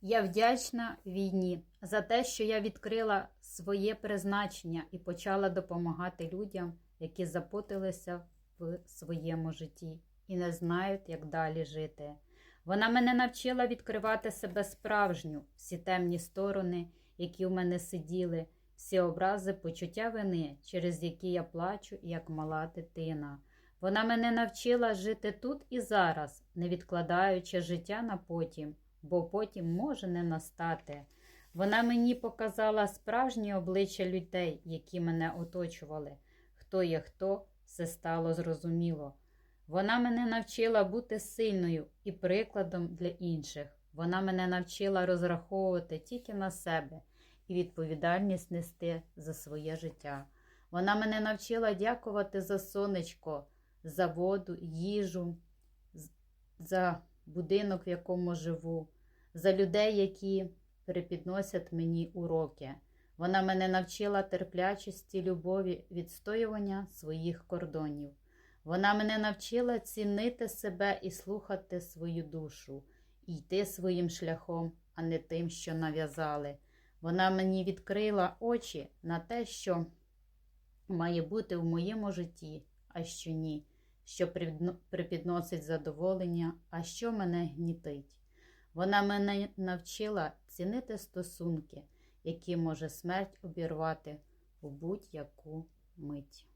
Я вдячна війні за те, що я відкрила своє призначення і почала допомагати людям, які запуталися в своєму житті і не знають, як далі жити. Вона мене навчила відкривати себе справжню, всі темні сторони, які в мене сиділи, всі образи, почуття вини, через які я плачу, як мала дитина. Вона мене навчила жити тут і зараз, не відкладаючи життя на потім, бо потім може не настати. Вона мені показала справжнє обличчя людей, які мене оточували. Хто є хто, все стало зрозуміло. Вона мене навчила бути сильною і прикладом для інших. Вона мене навчила розраховувати тільки на себе і відповідальність нести за своє життя. Вона мене навчила дякувати за сонечко, за воду, їжу, за будинок, в якому живу, за людей, які припідносять мені уроки. Вона мене навчила терплячості, любові, відстоювання своїх кордонів. Вона мене навчила цінити себе і слухати свою душу, і йти своїм шляхом, а не тим, що нав'язали. Вона мені відкрила очі на те, що має бути в моєму житті, а що ні, що припідносить задоволення, а що мене гнітить. Вона мене навчила цінити стосунки, які може смерть обірвати у будь-яку мить.